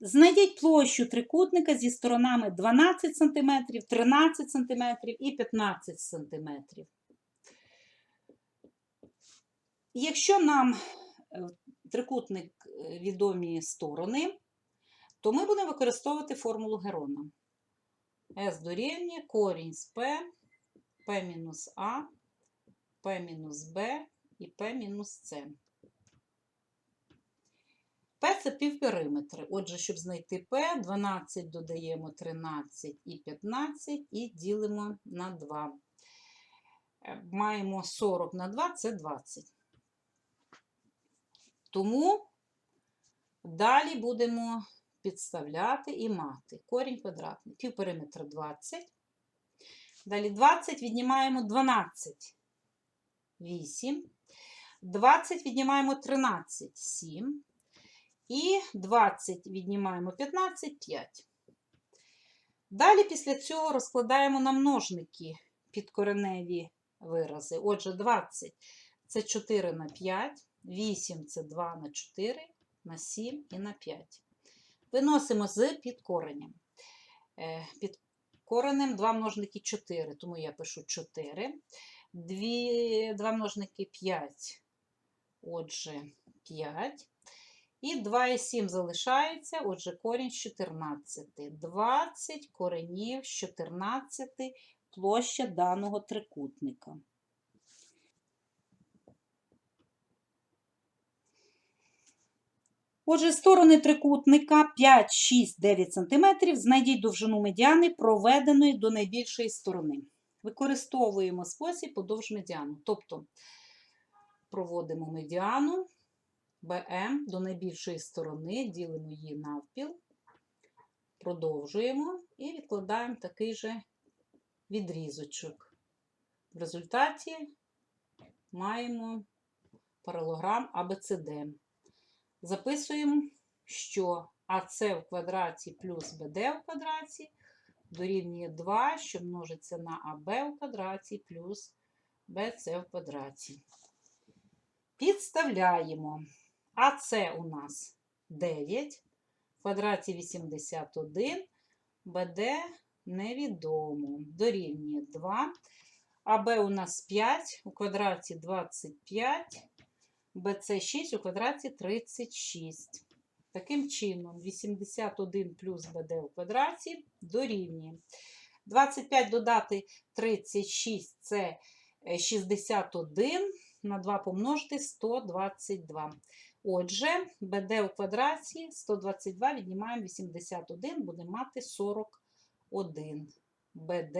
Знайдіть площу трикутника зі сторонами 12 см, 13 см і 15 см. Якщо нам е, трикутник е, відомі сторони, то ми будемо використовувати формулу Герона. S дорівнює корінь з P, P мінус А, P мінус Б і P P – це півпериметри. Отже, щоб знайти P, 12 додаємо 13 і 15 і ділимо на 2. Е, Маємо 40 на 2 це 20. Тому далі будемо підставляти і мати корінь квадратний. Півпериметра 20. Далі 20 віднімаємо 12. 8. 20 віднімаємо 13, 7. І 20 віднімаємо 15, 5. Далі після цього розкладаємо на множники підкореневі вирази. Отже, 20 це 4 на 5, 8 це 2 на 4, на 7 і на 5. Виносимо з підкоренням. Е, Під коренем 2 множники 4, тому я пишу 4. 2, 2 множники 5, отже, 5. І 2 і 7 залишається, отже, корінь з 14. 20 коренів з 14 площа даного трикутника. Отже, сторони трикутника 5, 6, 9 см. Знайдіть довжину медіани, проведеної до найбільшої сторони. Використовуємо спосіб подовж медіану. Тобто проводимо медіану БМ до найбільшої сторони, ділимо її навпіл, продовжуємо і відкладаємо такий же відрізочок. В результаті маємо паралограм ABCD. Записуємо, що АС в квадраті плюс БД в квадраті дорівнює 2, що множиться на АБ в квадраті плюс БЦ в квадраті. Підставляємо. АС у нас 9, в квадраті 81, БД невідомо. Дорівнює 2. АБ у нас 5, у квадраті 25, БЦ 6 у квадраті 36. Таким чином, 81 плюс БД у квадраті дорівнює. 25 додати 36 це е, 61, на 2 помножити 122. Отже, БД у квадраті 122 віднімаємо 81, будемо мати 41. БД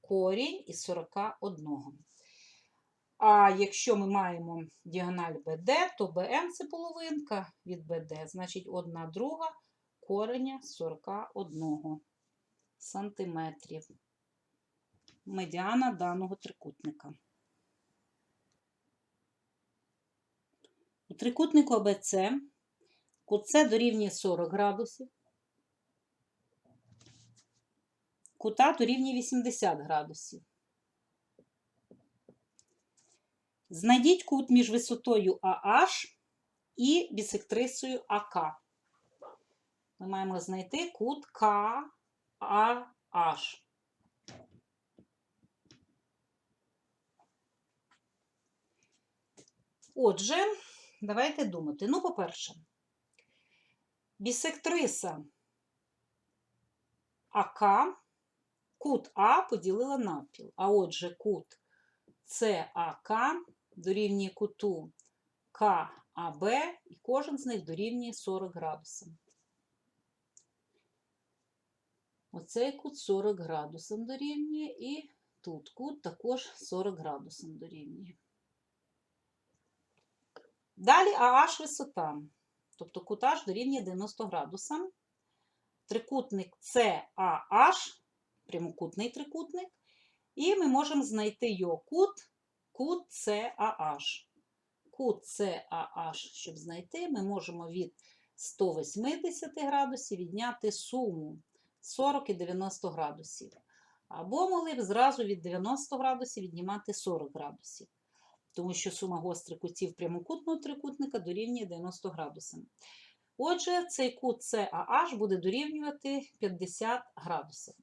корінь із 41. А якщо ми маємо діагональ БД, то БМ це половинка від БД, значить 1 друга кореня 41 сантиметрів. Медіана даного трикутника. У трикутнику АБЦ кут С дорівнює 40 градусів, кута дорівнює 80 градусів. Знайдіть кут між висотою AH і бісектрисою АК. Ми маємо знайти кут КАH. Отже, давайте думати. Ну, по-перше, бісектриса АК кут А поділила навпіл. А отже, кут САК дорівнює куту КАБ, і кожен з них дорівнює 40 градусів. Оцей кут 40 градусів дорівнює, і тут кут також 40 градусів дорівнює. Далі AH висота, тобто кут H дорівнює 90 градусам. Трикутник CAH, прямокутний трикутник, і ми можемо знайти його кут, кут CAH. Кут CAH, щоб знайти, ми можемо від 180 градусів відняти суму 40 і 90 градусів. Або могли б зразу від 90 градусів віднімати 40 градусів тому що сума гострих кутів прямокутного трикутника дорівнює 90 градусам. Отже, цей кут CAH буде дорівнювати 50 градусів.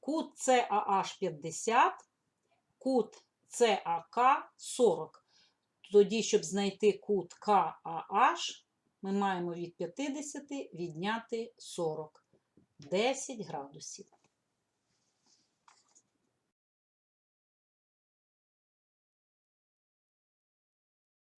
Кут CAH 50, кут CAK 40. Тоді, щоб знайти кут KAH, ми маємо від 50 відняти 40. 10 градусів.